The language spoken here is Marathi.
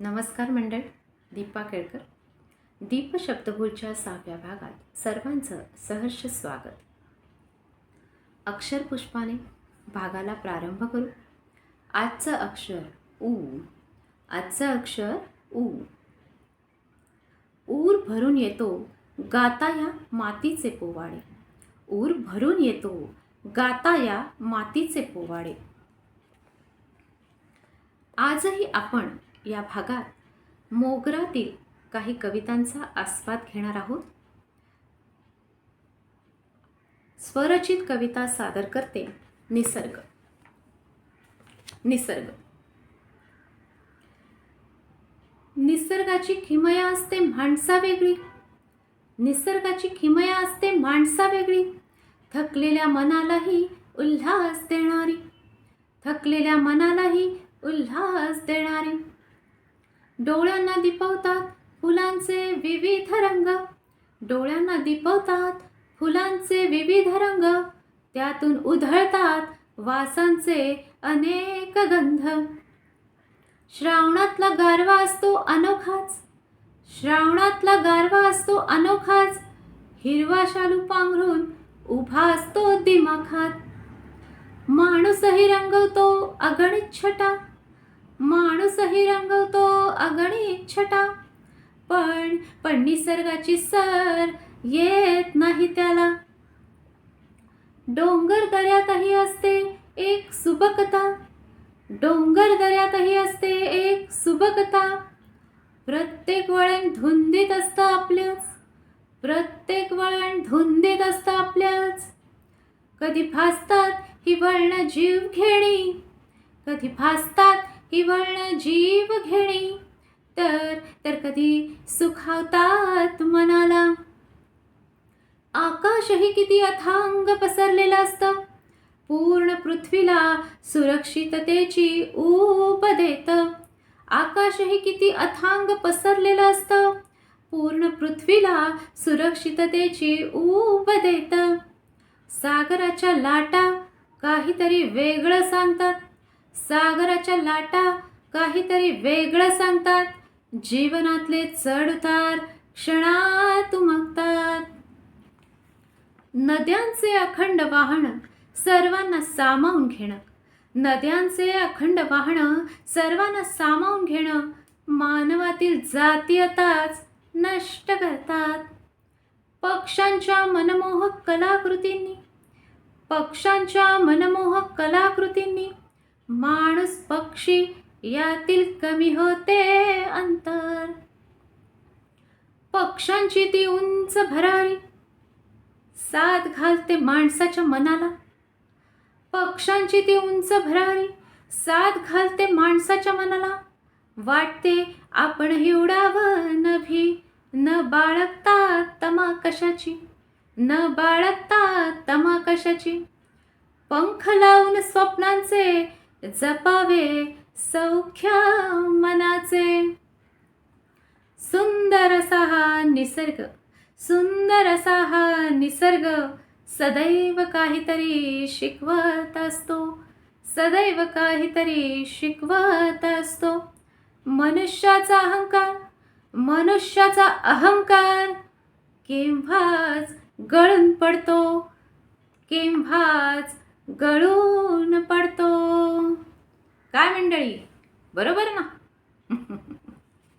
नमस्कार मंडळ दीपा केळकर. दीप शब्दभूलच्या सहाव्या भागात सर्वांचं सहर्ष स्वागत. अक्षरपुष्पाने भागाला प्रारंभ करू. आजचं अक्षर ऊ. आजचं अक्षर ऊ. ऊर भरून येतो गाता या मातीचे पोवाडे. ऊर भरून येतो गाता या मातीचे पोवाडे. आजही आपण या भागात मोगरातील काही कवितांचा आस्वाद घेणार आहोत. स्वरचित कविता सादर करते निसर्ग. निसर्ग. निसर्गाची किमया असते माणसा वेगळी. निसर्गाची किमया असते माणसा वेगळी. थकलेल्या मनालाही उल्हास देणारी. थकलेल्या मनालाही उल्हास देणारी. डोळ्यांना दिपवतात फुलांचे विविध रंग. डोळ्यांना दिपवतात फुलांचे विविध रंग. त्यातून उधळतात वासांचे अनेक गंध. श्रावणातला गारवा असतो अनोखाच. श्रावणातला गारवा असतो अनोखाच. हिरवा शालू पांघरून उभा असतो दिमाखात. माणूसही रंगवतो अगणित छटा. माणूसही रंगवतो अगणित छटा. पण पण निसर्गाची सर येत नाही त्याला. डोंगर दऱ्यातही असते एक सुबकता. डोंगर दऱ्यातही असते एक सुबकता. प्रत्येक वळण धुंदीत असतं आपल्याच. प्रत्येक वळण धुंदीत असतं आपल्याच. कधी फासतात ही वळणं जीव घेणी कधी फासतात ही जीव घेणे. तर तर कधी सुखावतात मनाला. आकाशही किती अथांग पसरलेलं असतं. पूर्ण पृथ्वीला सुरक्षिततेची ऊप देत. आकाशही किती अथांग पसरलेलं असतं. पूर्ण पृथ्वीला सुरक्षिततेची ऊब देत. सागराच्या लाटा काहीतरी वेगळं सांगतात. सागराच्या लाटा काहीतरी वेगळं सांगतात. जीवनातले चढउतार क्षणात उमगतात नद्यांचे अखंड वाहन सर्वांना सामावून घेणं. नद्यांचे अखंड वाहन सर्वांना सामावून घेणं. मानवातील जातीयताच नष्ट करतात. पक्षांच्या मनमोहक कलाकृतींनी. पक्षांच्या मनमोहक कलाकृतींनी माणूस पक्षी यातील कमी होते अंतर. पक्ष्यांची ती उंच भरारी साथ घालते माणसाच्या मनाला. पक्ष्यांची ती उंच भरारी साथ घालते माणसाच्या मनाला. वाटते आपणही उडावं नभी न बाळगता तमा कशाची न बाळगता तमा कशाची पंख लावून स्वप्नांचे जपावे सौख्य मनाचे. सुंदर असा हा निसर्ग सुंदर असा हा निसर्ग सदैव काहीतरी शिकवत असतो. सदैव काहीतरी शिकवत असतो. मनुष्याचा अहंकार मनुष्याचा अहंकार केव्हाच गळून पडतो केव्हाच गळून पडतो. काय मंडळी? बरोबर ना?